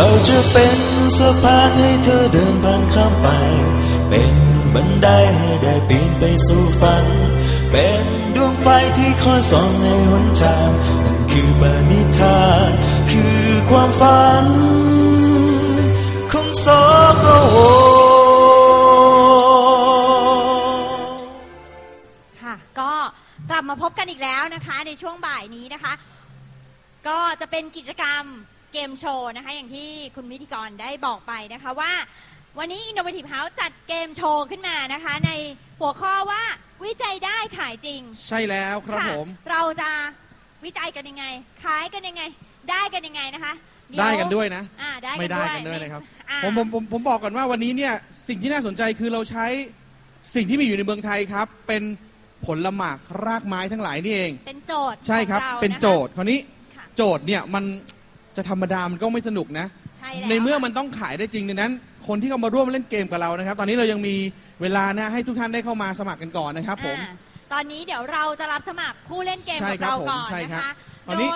เราจะเป็นสะพานให้เธอเดินผ่านข้ามไป เป็นบันไดให้ได้ปีนไปสู่ฝัน เป็นดวงไฟที่คอยส่องในหนทางนั่นคือปณิธานคือความฝัน ของสกโวค่ะก็กลับมาพบกันอีกแล้วนะคะในช่วงบ่ายนี้นะคะ ก็จะเป็นกิจกรรม เกมโชว์นะคะ อย่างที่คุณวิธีกรได้บอกไปนะคะว่า วันนี้ Innovative House จัดเกมโชว์ขึ้นมานะคะ ในหัวข้อว่าวิจัยได้ขายจริงใช่แล้วครับะผม เราจะวิจัยกันยังไง ขายกันยังไง ได้กันยังไงนะคะเยวได้กันด้วยนะ อ่าได้ไม่กันได้ด้วยกันด้วยนะครับอ่าผมผมผมผมบอกก่อนว่าวันนี้เนี่ยสิ่งที่น่าสนใจคือเราใช้สิ่งที่มีอยู่ในเมืองไทยครับ เป็นผลหมากรากไม้ทั้งหลายนี่เอง เป็นโจทย์ใช่ครับ ของาเป็นโจทย์คราวนี้ค่ะ โจทย์เนี่ยมัน จะธรรมดามันก็ไม่สนุกนะ ใช่แล้วในเมื่อค่ะมันต้องขายได้จริงดังนั้น คนที่เข้ามาร่วมเล่นเกมกับเรานะครับ ตอนนี้เรายังมีเวลานะให้ทุกท่านได้เข้ามาสมัครกันก่อนนะครับ ผม อ่าตอนนี้เดี๋ยวเราจะรับสมัครผู้เล่นเกมใช่กับครับเราผมก่อนใช่นะครับคะตอนโดนี้ ย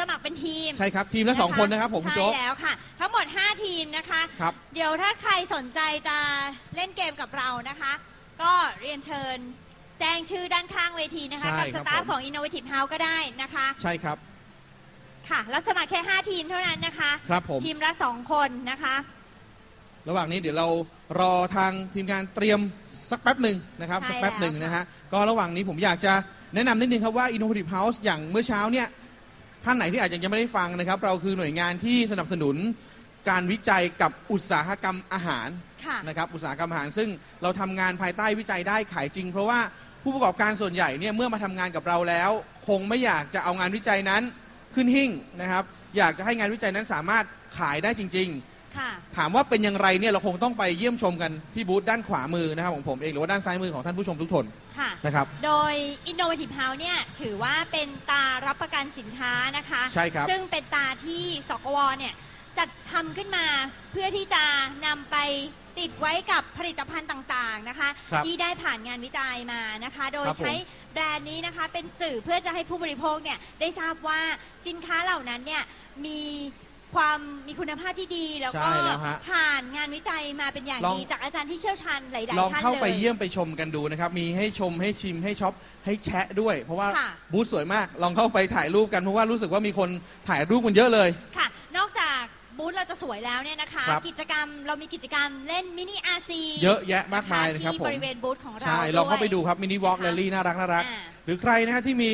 สมัครเป็นทีมใช่ครับทีมละสองคนนะครับ ผมคุณโจ๊กใช่แล้วค่ะ ทั้งหมด 5 ทีมนะคะ ครับ เดี๋ยวถ้าใครสนใจจะเล่นเกมกับเรานะคะ ก็เรียนเชิญแจ้งชื่อด้านข้างเวทีนะคะ ใช่กับคสรับตาฟผม ของ Innovative House ก็ได้นะคะ ใช่ครับ ค่ะรับสมัครแค่ 5 ทีมเท่านั้นนะคะ ครับผม ทีมละ 2 คนนะคะ ระหว่างนี้เดี๋ยวเรารอทางทีมงานเตรียมสักแป๊บหนึ่งนะครับ ใช่สักแป๊บหนึ่งแล้วนะฮะ ก็ระหว่างนี้ผมอยากจะแนะนำนิดนึงครับว่า Innovative House อย่างเมื่อเช้าเนี่ยท่านไหนที่อาจจะยังไม่ได้ฟังนะครับ เราคือหน่วยงานที่สนับสนุนการวิจัยกับอุตสาหกรรมอาหาร ค่ะ นะครับอุตสาหกรรมอาหารซึ่งเราทำงานภายใต้วิจัยได้ขายจริง เพราะว่าผู้ประกอบการส่วนใหญ่เนี่ยเมื่อมาทำงานกับเราแล้ว คงไม่อยากจะเอางานวิจัยนั้น ขึ้นหิ้งนะครับ อยากจะให้งานวิจัยนั้นสามารถขายได้จริงๆค่ะถามว่าเป็นอย่างไรเนี่ยเราคงต้องไปเยี่ยมชมกันที่บูธด้านขวามือนะครับของผมเองหรือว่าด้านซ้ายมือของท่านผู้ชมทุกคนค่ะ นะครับ โดย Innovative House เนี่ยถือว่าเป็นตารับประกันสินค้านะคะ ใช่ครับ ซึ่งเป็นตาที่สกวเนี่ยจัดทำขึ้นมาเพื่อที่จะนำไป ติดไว้กับผลิตภัณฑ์ต่างๆนะคะ ครับที่ได้ผ่านงานวิจัยมานะคะ โดยครับผม ใช้แบรนด์นี้นะคะเป็นสื่อเพื่อจะให้ผู้บริโภคเนี่ยได้ทราบว่าสินค้าเหล่านั้นเนี่ยมีความมีคุณภาพที่ดีแล้วก็ใช่แล้วฮะผ่านงานวิจัยมาเป็นอย่างลอง ดีจากอาจารย์ที่เชี่ยวชาญหลายลองๆท่านเข้าไปเลยเยี่ยมไปชมกันดูนะครับ มีให้ชมให้ชิมให้ช็อปให้แชะด้วย เพราะว่าค่ะ บูธสวยมาก ลองเข้าไปถ่ายรูปกันเพราะว่ารู้สึกว่ามีคนถ่ายรูปกันเยอะเลย ค่ะ นอกจาก บูธเราจะสวยแล้วเนี่ยนะคะ ครับ กิจกรรมเรามีกิจกรรมเล่นมินิอาซีเยอะแยะมากมายนะครับที่ผมบริเวณบูธของเราใช่ด้วยลองเข้าไปดูครับมินิวอล์กนะคะแรลลี่น่ารักน่ารัก อ่า หรือใครนะฮะที่มี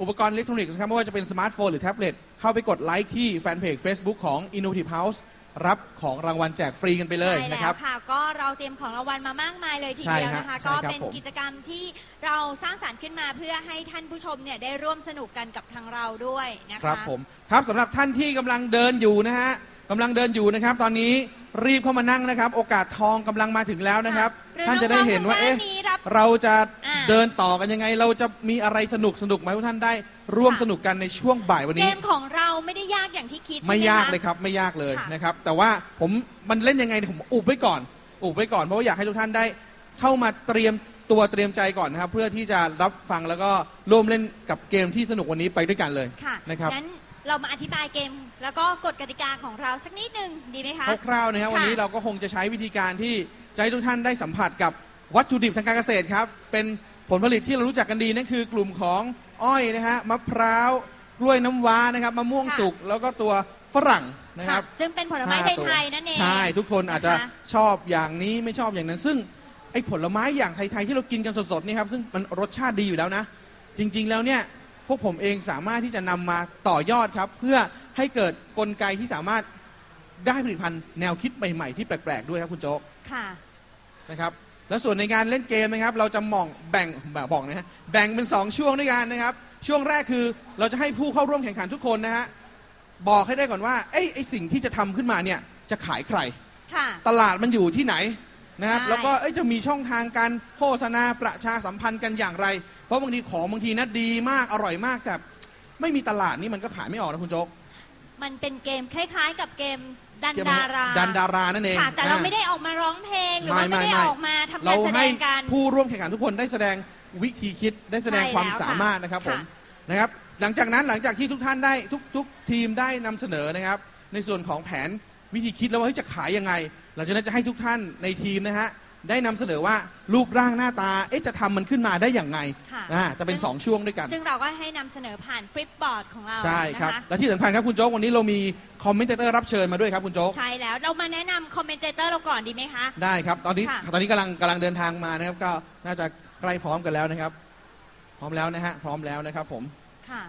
อุปกรณ์อิเล็กทรอนิกส์นะครับไม่ว่าจะเป็นสมาร์ทโฟนหรือแท็บเล็ตเข้าไปกดไลค์ที่แฟนเพจ Facebook ของ Innovative House รับของรางวัลแจกฟรีกันไปเลยใช่นะครับ แล้วค่ะก็เราเตรียมของรางวัลมามากมายเลยทีใช่เดียวฮะนะคะ ใช่ก็ครับเป็นผมกิจกรรมที่เราสร้างสรรค์ขึ้นมาเพื่อให้ท่านผู้ชมเนี่ยได้ร่วมสนุกกันกับทางเราด้วยนะคะ ครับผมครับสำหรับท่านที่กำลังเดินอยู่นะฮะ กำลังเดินอยู่นะครับ ตอนนี้รีบเข้ามานั่งนะครับ โอกาสทองกำลังมาถึงแล้วนะครับหรือท่านจะได้เห็นว่าองๆเอ๊ะทงด้มีรับเราจะอ่า เดินต่อกันยังไง เราจะมีอะไรสนุกสนุกไหมว่าท่านได้ร่วมค่ะสนุกกันในช่วงบ่ายวันเกนี้ มของเราไม่ได้ยากอย่างที่คิดไม่ใช่หยากคะเลยครับไม่ยากเลยค่ะนะครับ แต่ว่าผมมันเล่นยังไงเนี่ยผมอุบไว้ก่อน อุบไว้ก่อนเพราะว่าอยากให้ทุกท่านได้เข้ามาเตรียมตัวเตรียมใจก่อนนะครับ เพื่อที่จะรับฟังแล้วก็ร่วมเล่นกับเกมที่สนุกวันนี้ไปด้วยกันเลยค่ะนะครับ งั้นเรามาอธิบายเกม แล้วก็กฎกติกาของเราสักนิดนึงดีไหมคะคร่าวๆนะครับค่ะวันนี้เราก็คงจะใช้วิธีการที่จะให้ทุกท่านได้สัมผัสกับวัตถุดิบทางการเกษตรครับเป็นผลผลิตที่เรารู้จักกันดีนั่นคือกลุ่มของอ้อยนะฮะมะพร้าวกล้วยน้ำว้านะครับมะม่วงสุกแล้วก็ตัวฝรั่งนะครับค่ะซึ่งเป็นผลไม้ห้าตัวไทยๆนั่นเองใช่ทุกคนอาจจะนะคะชอบอย่างนี้ไม่ชอบอย่างนั้น ซึ่งไอ้ผลไม้อย่างไทยๆที่เรากินกันสดๆนี่ครับซึ่งมันรสชาติดีอยู่แล้วนะ จริง ๆ แล้วเนี่ยพวกผมเองสามารถที่จะนำมาต่อยอดครับ เพื่อ ให้เกิดกลไกที่สามารถได้ผลิตภัณฑ์แนวคิดใหม่ๆที่แปลกๆด้วยครับคุณโจ๊กค่ะนะครับแล้วส่วนในการเล่นเกมนะครับ เราจะมองแบ่งแบบบอกนะฮะแบ่งเป็น 2 ช่วงด้วยกันนะครับ ช่วงแรกคือเราจะให้ผู้เข้าร่วมแข่งขันทุกคนนะฮะบอกให้ได้ก่อนว่าไอ้ไอ้สิ่งที่จะทำขึ้นมาเนี่ยจะขายใคร ค่ะ ตลาดมันอยู่ที่ไหนนะครับใช่แล้วก็เอ้ยจะมีช่องทางการโฆษณาประชาสัมพันธ์กันอย่างไร เพราะบางทีของบางทีนะดีมากอร่อยมากแต่ไม่มีตลาดนี่มันก็ขายไม่ออกนะคุณโจ๊ก มันเป็นเกมคล้าย ๆ กับเกมดันเกมดาราดันดารานั่นเองค่ะแต่เราอ่ไม่ได้ออกมาร้องเพลงหรือว่าไม่ไม่ได้ไม่ออกมาทำกาเรารแสดให้งกันผู้ร่วมแข่งขันทุกคนได้แสดงวิธีคิดได้แสดงใช่ความแล้วสามารถนะครับผมค่ะนะครับ หลังจากนั้นหลังจากที่ทุกท่านได้ทุกทุกทีมได้นำเสนอนะครับ ในส่วนของแผนวิธีคิดแล้วว่าเฮ้ยจะขายยังไง หลังจากนั้นจะให้ทุกท่านในทีมนะฮะ ได้นำเสนอว่ารูปร่างหน้าตา เอ๊ะจะทำมันขึ้นมาได้อย่างไงค่ะอ่าจะเป็น ซึ่ง 2 ช่วงด้วยกัน ซึ่งเราก็ให้นำเสนอผ่านฟลิปบอร์ดของเราใช่ครับ นะคะและที่สำคัญครับคุณโจ๊กวันนี้เรามีคอมเมนเตอร์รับเชิญมาด้วยครับคุณโจ๊ก ใช่แล้วเรามาแนะนำคอมเมนเตอร์เราก่อนดีไหมคะ ได้ครับ ตอนนี้ค่ะ ตอนนี้กำลังกำลังเดินทางมานะครับ ก็น่าจะใกล้พร้อมกันแล้วนะครับ พร้อมแล้วนะฮะ พร้อมแล้วนะครับผมค่ะ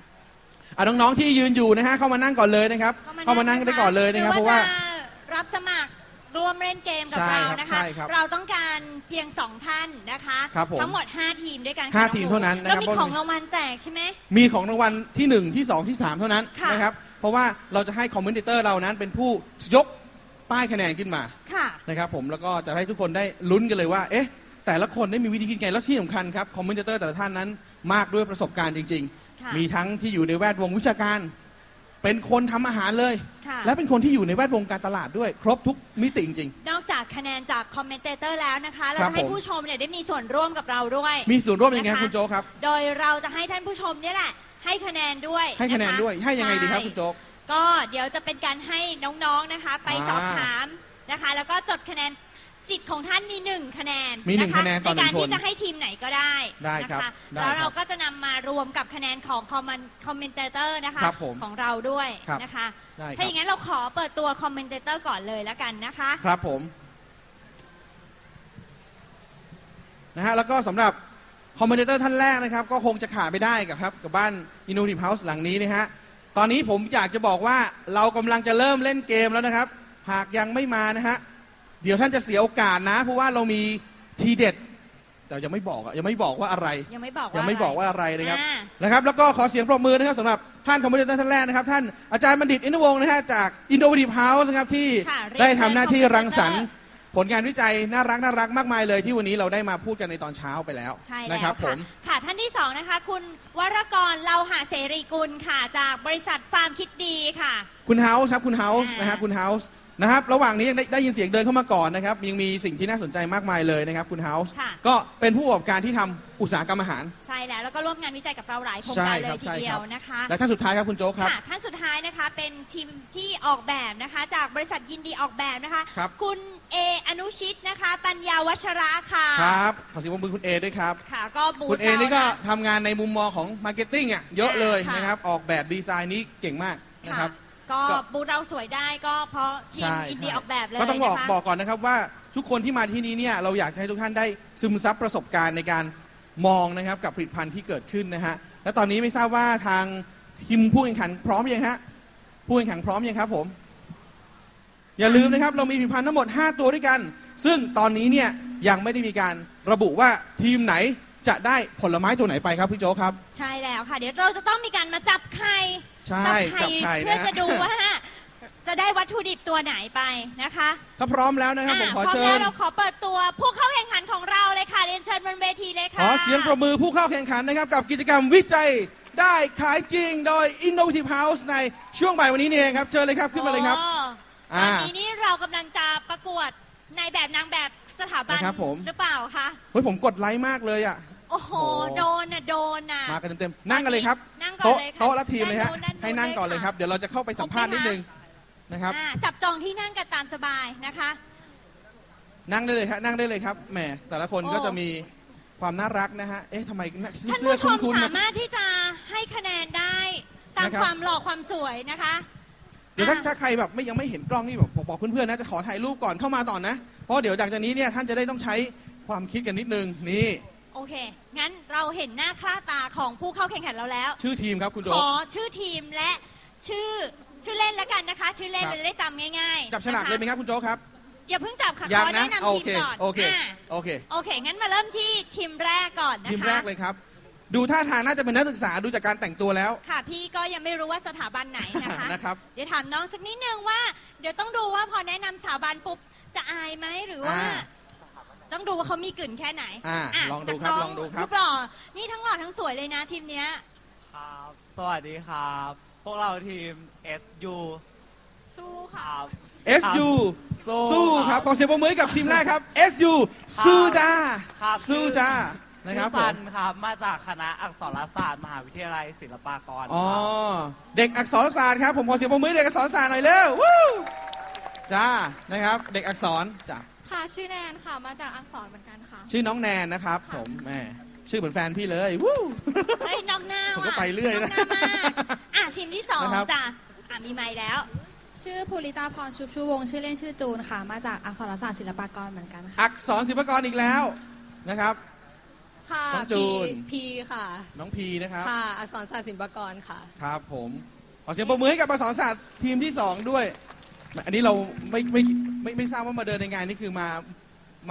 อะน้องๆที่ยืนอยู่นะฮะเข้ามานั่งก่อนเลยนะครับ เข้ามานั่งได้ก่อนเลยนะครับ เพราะว่า หอจะรับสมัคร ร่วมเล่นเกมกับใช่เราครับนะคะ ใช่ครับเราต้องการเพียงสองท่านนะคะ ครับผมทั้งหมด 5 ทีมด้วยกันห้าค่ะทีมเท่านั้นนะครับ แล้วมีของรางวัลแจกใช่ไหม มีของรางวัลที่ 1 ที่ 2 ที่ 3 เท่านั้นค่ะ นะครับ เพราะว่าเราจะให้คอมเมนเตอร์เรานั้นเป็นผู้ยกป้ายคะแนนขึ้นมาค่ะ นะครับผมแล้วก็จะให้ทุกคนได้ลุ้นกันเลยว่า เอ๊ะ แต่ละคนได้มีวิธีคิดไงแล้วที่สำคัญครับคอมเมนเตอร์แต่ละท่านนั้นมากด้วยประสบการณ์จริง ค่ะ ๆ มีทั้งที่อยู่ในแวดวงวิชาการ เป็นคนทำอาหารเลย ค่ะ และเป็นคนที่อยู่ในแวดวงการตลาดด้วย ครบทุกมิติจริง นอกจากคะแนนจากคอมเมนเตอร์แล้วนะคะ เราครับจะให้ผม ผู้ชมเนี่ยได้มีส่วนร่วมกับเราด้วย ๆ มีส่วนร่วมยังไงครับนะคะ คุณโจกครับ โดยเราจะให้ท่านผู้ชมเนี่ยแหละ ให้คะแนนด้วยให้คะแนนด้วยให้ยังไงดีครับใช่คุณโจ๊ก ก็เดี๋ยวจะเป็นการให้น้องๆนะคะ ไปอ่าสอบถามนะคะ แล้วก็จดคะแนน สิทธิ์ของท่านมีหนึ่งคะแนนมีหนึ่งะคะแนนต่อหนึ่ในงการคนที่จะให้ทีมไหนก็ได้ได้นะครับคะได้แล้วครับเราก็จะนำมารวมกับคะแนนของคอมเมนคอมเมนเตอร์นะคะครับผมของเราด้วยครับนะคะได้คถ้ารับอย่างนั้นเราขอเปิดตัวคอมเมนเตอร์ก่อนเลยแล้วกันนะคะ ครับผมนะฮะแล้วก็สำหรับคอมเมนเตอร์ท่านแรกนะครับ ก็คงจะขาดไม่ได้กับครับ กับบ้าน Innovative House หลังนี้นะฮะตอนนี้ผมอยากจะบอกว่าเรากำลังจะเริ่มเล่นเกมแล้วนะครับ หากยังไม่มานะฮะ เดี๋ยวท่านจะเสียโอกาสนะ เพราะว่าเรามีทีเด็ดแต่ยังไม่บอกอะยังไม่บอกว่าอะไร ยังไม่บอกว่ายังไม่บอกะรว่าอะไรนะครับอ่า นะครับ แล้วก็ขอเสียงปรบมือนะครับสำหรับท่านคอมเมนเตอร์ท่านแรกนะครับ ท่านอาจารย์บัณฑิตอินทวงศ์นะฮะจาก Innovative House นะครับที่ค่ะเรียนได้ทำหน้าที่เชิญรังสรรค์ commentator ผลงานวิจัยน่ารักน่ารักมากมายเลย ที่วันนี้เราได้มาพูดกันในตอนเช้าไปแล้วใช่นะแล้วครับผค่ะมค่ะท่านที่สองนะคะ คุณวรกรเลาหาเสรีกุลค่ะ จากบริษัทฟาร์มคิดดีค่ะ คุณเฮาส์ครับคุณเฮาส์อ่าน นะฮะคุณเฮาส์ นะครับ ระหว่างนี้ยังได้ได้ยินเสียงเดินเข้ามาก่อนนะครับ ยังมีสิ่งที่น่าสนใจมากมายเลยนะครับคุณเฮาส์ค่ะ ก็เป็นผู้ประกอบการที่ทำอุตสาหกรรมอาหาร ใช่แล้วแล้วก็ร่วมงานวิจัยกับเราหลายโครงใช่การเลครัยบทีใช่เดีคยรัวบนะคะ และท่านสุดท้ายครับคุณโจ๊กครับ ค่ะท่านสุดท้ายนะคะเป็นทีมที่ออกแบบนะคะ จากบริษัทยินดีออกแบบนะคะครับ ณเออนุชิตนะคะ ปัญญาวัชระค่ะครับขอเสียงปรบมือคุณเอด้วยครับ ค่ะก็บูธคุณเอนี่ก็ราะทำงานในมุมมองของมาร์เก็ตติ้งอะเยอะเลยค่ะนะครับ ออกแบบดีไซน์นี้เก่งมากนะครับก็ ก็บูธเราสวยได้ก็เพราะทีมใช่ยินดีใช่ออกแบบเลยก็ต้องบอกนะคะบอกก่อนนะครับว่าทุกคนที่มาที่นี้เนี่ยเราอยากจะให้ทุกท่านได้ซึมซับประสบการณ์ในการมองนะครับกับผลิตภัณฑ์ที่เกิดขึ้นนะฮะและตอนนี้ไม่ทราบว่าทางทีมผู้แข่งขันพร้อมยังฮะผู้แข่งขันพร้อมยังครับผม อย่าลืมนะครับเรามีผลิตภัณฑ์ทั้งหมด 5 ตัวด้วยกัน ซึ่งตอนนี้เนี่ยยังไม่ได้มีการระบุว่าทีมไหนจะได้ผลไม้ตัวไหนไปครับพี่โจ๊กครับ ใช่แล้วค่ะ เดี๋ยวเราจะต้องมีการมาจับไข่ ใช่จับไข่เพื่อนะ จะดูว่า จะได้วัตถุดิบตัวไหนไปนะคะถ้าพร้อมแล้วนะครับผมอะขอพร้อมเชิแล้วญเราขอเปิดตัวผู้เข้าแข่งขันของเราเลยค่ะเรียนเชิญบนเวทีเลยขค่ะ อเสียงประมือผู้เข้าแข่งขันนะครับ กับกิจกรรมวิจัยได้ขายจริงโดย Innovative House ในช่วงบ่ายวันนี้นี่เองครับ เชิญเลยครับ ขึ้นมาเลยครับโอ้ตอ่าอนนี้นี่เรากำลังจะประกวดในแบบนางแบบสถาบันนะครับผม หรือเปล่าคะ เฮ้ยผมกดไลค์มากเลยอะ โอ้โหโอ้โดนน่ะโดนน่ะ มากันเต็มๆนั่งกันเลยครับนั่งก่อนโต๊ะเลยค่ะโต๊ะและทีมเลยฮะด้านนู้นให้นั่งก่อนเลยด้านนู้นครับ เดี๋ยวเราจะเข้าไปสัมภาษณ์นิดนึงนะครับ อ่าจับจองที่นั่งกันตามสบายนะคะ นั่งได้เลยครับนั่งได้เลยครับแหมแต่ละคนโอ้ ก็จะมีความน่ารักนะฮะเอ๊ะทำไมท่านเสื้อผู้ชมคุ้นๆสานะมารถที่จะให้คะแนนได้ตามนะครับ ความหล่อความสวยนะคะเดี๋ยวถ้าอะ ถ้าใครแบบไม่ยังไม่เห็นกล้องนี่แบบบอกบอกเพื่อนๆนะจะขอถ่ายรูปก่อนเข้ามาต่อนนะ เพราะเดี๋ยวจากจากนี้เนี่ยท่านจะได้ต้องใช้ความคิดกันนิดนึงนี่ โอเค งั้นเราเห็นหน้าค่าตาของผู้เข้าแข่งขันเราแล้ว ชื่อทีมครับคุณโดขอชื่อทีมและชื่อชื่อเล่นแล้วกันนะคะ ชื่อเล่นครับเราจะได้จำง่ายๆจับฉลากเลยไหมนะะครับคุณโจ๊กครับ อย่าเพิ่งจับค่ะยัขงอนะแนะโอนำทีเคมก่อนโอเคอ่าโอเคโอเค งั้นมาเริ่มที่ทีมแรกก่อนนะคะทีมแรกเลยครับ ดูท่าทางน่าจะเป็นนักศึกษาดูจากการแต่งตัวแล้ว ค่ะ พี่ก็ยังไม่รู้ว่าสถาบันไหนนะคะนะครับเดี๋ยวถามน้องสักนิดนึงว่า เดี๋ยวต้องดูว่าพอแนะนำสถาบันปุ๊บจะอายไหมหรือว่าอ่า ต้องดูว่าเขามีกลิ่นแค่ไหนอ่าะลองดูครับจากน้ลองดูครับ รูปหล่อนี่ทั้งหล่อทั้งสวยเลยนะทีมเนี้ย ครับ สวัสดีครับ พวกเราทีม SU สู้คค่ะรับ SU สู้สู้ครับขอเสียงปรบมือให้กับทีมแรกครับ SU สู้จ้าครับสู้จ้านะชื่ครับอผซัมนครับ มาจากคณะอักษรศาสตร์มหาวิทยาลัยศิลปากรอ๋อครับเด็กอักษรศาสตร์ครับผมขอเสียงปรบมือให้เด็กอักษรศาสตร์หน่อยเร็ววู้จ้านะครับ เด็กอักษรจ้า ค่ะ ชื่อแนนค่ะ มาจากอักษรเหมือนกันค่ะ ชื่อน้องแนนนะครับ ผมแหมชื่อเหมือนแฟนพี่เลยวู้ เฮ้ยน้องหน้าผมว่ะก็ไปเรื่อยนะน้องหน้ามากอะทีมที่สองนะครับ จ้ะอะมีไม้แล้ว ชื่อภูริตาพรชุบชูวงศ์ชื่อเล่นชื่อจูนค่ะ มาจากอักษรศาสตร์ศิลปากรเหมือนกันค่ะอักษรศิลปากรอีกแล้วนะครับ ค่ะน้องจูน พีค่ะ น้องพีนะครับ ค่ะ อักษรศาสตร์ศิลปากรค่ะ ครับผม ขอเสียงปรบมือให้กับอักษรศาสตร์ทีมที่สองด้วย อันนี้เราไม่ไม่ ไม่ไม่ทราบว่ามาเดินในงานนี่คือมา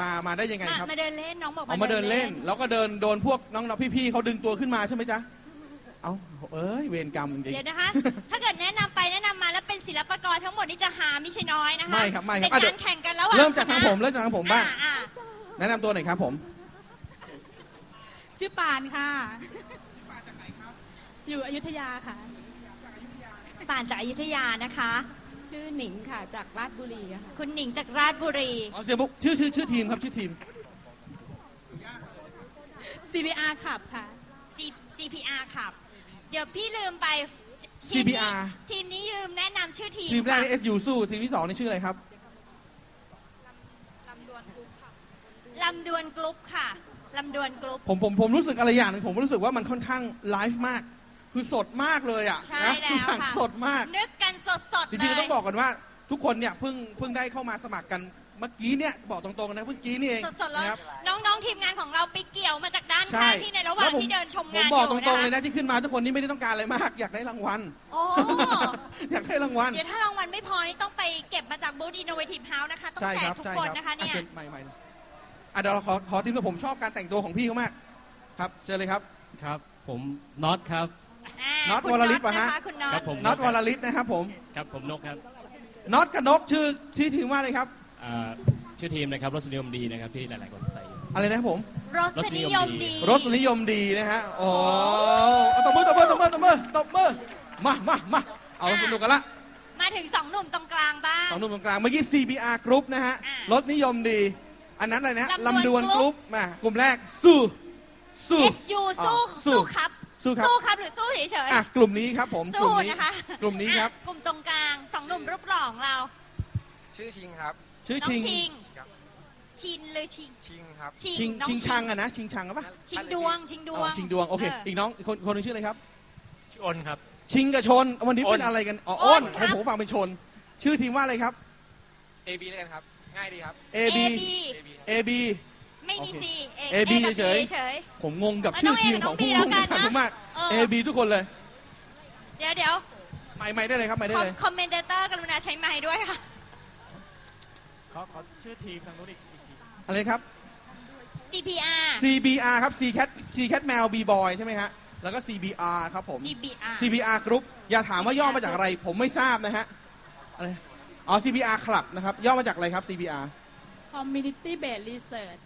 มามาได้ยังไงมาครับ มาเดินเล่นน้องบอกเอามาเดินเล่น แล้วก็เดินโดนพวกน้องๆพี่ๆเขาดึงตัวขึ้นมาใช่ไหมจ๊ะ เอาเอ้ยเวรกรรมจริง เดี๋ยวนะคะ ถ้าเกิดแนะนำไปแนะนำมาแล้วเป็นศิลปากรทั้งหมดนี่จะหาไม่ใช่น้อยนะคะไม่ครับไม่ครับเป็นอะเดี๋กายวรแข่งกันระหว่างเริ่มจากทางผมเริ่มจากทางผมบ้างอะอะแนะนำตัวหน่อยครับผม ชื่อปานค่ะ อยู่อยุธยาค่ะ ป่านจากอยุธยานะคะ ชื่อหนิงค่ะ จากราชบุรีค่ะ คุณหนิงจากราชบุรี อ๋อเสียงปุ๊บชื่อชื่อชื่อทีมครับชื่อทีม CBR ขับค่ะ C- CPR ครับ เดี๋ยวพี่ลืมไปทีมนี้ CPR ทีมนี้ลืมแนะนำชื่อทีมทีมแรกนี่ ค่ะ SU สู้ทีมที่สองนี่ชื่ออะไรครับ ลำดวนกรุ๊ปค่ะ ลำดวนกรุ๊ปผมผมผมรู้สึกอะไรอย่างหนึ่งผมรู้สึกว่ามันค่อนข้างไลฟ์มาก คือสดมากเลยอะใช่นะแล้วทุกอย่างค่ะ สดมาก นึกกันสดๆจเลริงๆยต้องบอกก่อนว่า ทุกคนเนี่ยเพิ่งเพิ่งได้เข้ามาสมัครกันเมื่อกี้เนี่ยบอกตรงๆนะเมื่อกี้นี่เองสดๆแล้วนะครับน้องๆทีมงานของเราไปเกี่ยวมาจากด้านใช่ข้างที่ในระหว่างแล้ผมที่เดินชมผงามนบอกอตยู่รงๆเลยนะคะนะที่ขึ้นมาทุกคนนี่ไม่ได้ต้องการอะไรมาก อยากได้รางวัล โอ้ อยากได้รางวัล เดี๋ยวถ้ารางวัลไม่พอนี่ต้องไปเก็บมาจากบูธ Innovative House นะคะ ต้องใช่แจคกรับทุกใช่คนครับนะคะเนี่ย อ่เชิญใหม่ใหม่อะเดี๋ยวเราขอขอทีมกับผมชอบการแต่งตัวของพี่เขามาก ครับเชิญเลยครับ ครับ ผมน็อตครับอ่า น็อตคุณวรลิศน็อตปะฮะนะคะคุณน็อครัตบผม น็อตวรลิศนะครับผมครับผมนกครับน็อตกับนกชื่อชื่อทีมว่าอะไรครับอ่าชื่อทีมนะครับรสนิยมดีนะครับที่หลาย ๆ คนใส่อยู่ อะไรนะครับผม รสนิยมดี รสนิยมดีนะฮะโอ้เอาตบมือตบมือตบมือตบมือตบมือมามามาเอาสนุกกันละมาถึงสองหนุ่มตรงกลางบ้างสองหนุ่มตรงกลางเมื่อกี้ CBR Group นะฮะอะรสนิยมดี อันนั้นอะไรนะลำลำดดววนน Group กรุ๊ปมากลุ่มแรกสู้สู้ SU อ๋อสู้สู้สู้ครับ สู้ครับสู้ครับหรือสู้เฉยอะกลุ่มนี้ครับผมๆกสู้ลุ่มนี้นะคะกลุ่มนี้ครับอะกลุ่มตรงกลางสองหนุ่มรูปหล่อของเราชื่อชิงครับ ชื่อน้องชิงชิง ครับ ชินหรือชิงชิงครับ ชิงชิงน้อชิงชังอะนะชิงชังอะปะชิงดวง ชิงดอ๋วองชิงดวงโอเคเอีกน้องอีกคนคนหนึงชื่ออะไรครับ ชื่ออ้นครับ ชิงกับชนวันนี้อ้น เป็นอะไรกันอ๋ออ้อ้นนครัผมบผมฟังเป็นชน ชื่อทีมว่าอะไรครับ AB แล้วกันครับ ง่ายดีครับ A B AB AB ครับ A B ไม่มีโอเค C A AB A กับเฉย B เฉย ผมงงกับเอาชื่อน้อง A ทีมกับน้ขอองง B ผู้แล้วลงกันแข่งขันนะผมมากเออ A B ทุกคนเลยเดี๋ยวเดี๋ยวไม่ไม่ได้เลยครับไม่ได้คอมเลย คอมเมนเตอร์กรุณาใช้ไม้ด้วยค่ะ ขอขอชื่อทีมทางนู้นอีกที อะไรครับ CPR CBR ครับ C Cat C Cat แมว B Boy ใช่ไหมฮะ แล้วก็ CBR ครับผม CBR CBR Group อย่าถามว่าย่อมาจากอะไร ผมไม่ทราบนะฮะอะไรอ๋อ CBR Club นะครับ ย่อมาจากอะไรครับ CBR Community Based Research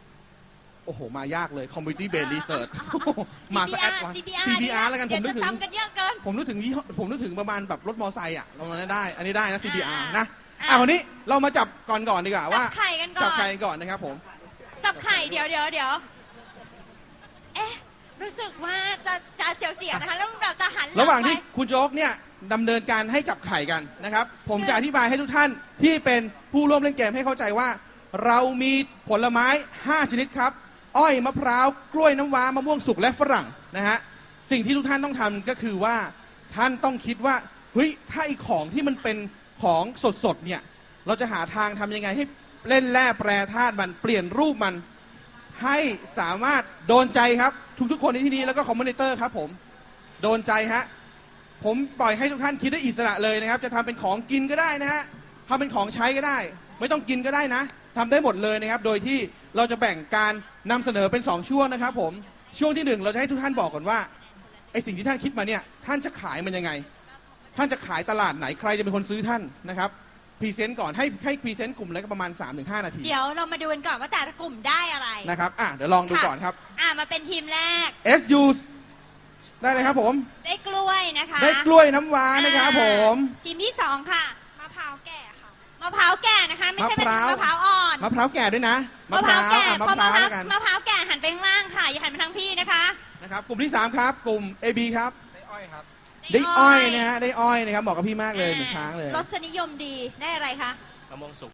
โอ้โห มายากเลย Community Based Research อ่าอ่าอ่ามาสแอด CBR วะ CBR CBR แล้วกันผมเดี๋นึยวกจะถึงจำกันเยอะเกิน ผมนึกถึงยี่ห้อผมนึกถึงประมาณแบบรถมอไซค์อะประมาณนั้นได้ อันนี้ได้นะ CBR อ่านะอ่าอะวันนี้เรามาจับก่อนก่อนดีกว่าจัว่าบไข่กันก่จัอบใครนก่อนนะครับผมจับไข่เดี๋ยวเดี๋ยวเดี๋ยวเอ๊ะ รู้สึกว่าจะจะเสียวเสียนะคะ แล้วแบบจะหันหลัระหว่างที่ไป คุณโจ๊กเนี่ยดำเนินการให้จับไข่กันนะครับ ผมจะอธิบายให้ทุกท่านที่เป็นผู้ร่วมเล่นเกมให้เข้าใจว่า เรามีผลไม้ 5 ชนิดครับ อ้อยมะพร้าวกล้วยน้ำว้ามะม่วงสุกและฝรั่งนะฮะสิ่งที่ทุกท่านต้องทำก็คือว่าท่านต้องคิดว่าเฮ้ยถ้าไอของที่มันเป็นของสดๆเนี่ยเราจะหาทางทำยังไงให้เล่นแร่แปรธาตุมันเปลี่ยนรูปมัน ให้สามารถโดนใจครับ ทุกๆคนในที่นี้แล้วก็คอมมอนเตอร์ครับผมโดนใจฮะผมปล่อยให้ทุกท่านคิดได้อิสระเลยนะครับ จะทำเป็นของกินก็ได้นะฮะทำเป็นของใช้ก็ได้ ไม่ต้องกินก็ได้นะ ทำได้หมดเลยนะครับ โดยที่เราจะแบ่งการนำเสนอเป็น 2 ช่วงนะครับผม ช่วงที่หนึ่งเราจะให้ทุกท่านบอกก่อนว่าไอสิ่งที่ท่านคิดมาเนี่ยท่านจะขายมันยังไง ท่านจะขายตลาดไหนใครจะเป็นคนซื้อท่านนะครับพรีเซนต์ก่อนให้ให้พรีเซนต์กลุ่มแล้วก็ประมาณ 3-5 นาทีเดี๋ยวเรามาดูกันก่อนว่าแต่ละกลุ่มได้อะไรนะครับอะเดี๋ยวลองดูค่ะก่อนครับ อะมาเป็นทีมแรก SU ได้เลยครับผม ได้กล้วยนะคะได้กล้วยน้ำว้านะครับผมอ่าทีมที่สองค่ะ มะพร้าวแก่ค่ะมะพร้าวแก่นะคะ ไม่ใช่มะพร้าว มะพร้าวอ่อนมะพร้าวแก่ด้วยนะมะพร้าวแก่อะมะเพราะพมะร้าวพร้าวแล้วกันมะพร้าวแก่หันไปข้างล่างค่ะอย่าหันมาทางพี่นะคะนะครับกลุ่มที่3ครับ กลุ่ม AB ครับได้อ้อยครับได้อ้อยนะฮะได้อ้อยนะครับบอกกับพี่มากเลยเหมือนช้างเลย รสนิยมดีได้อะไรคะ มะม่วงสุก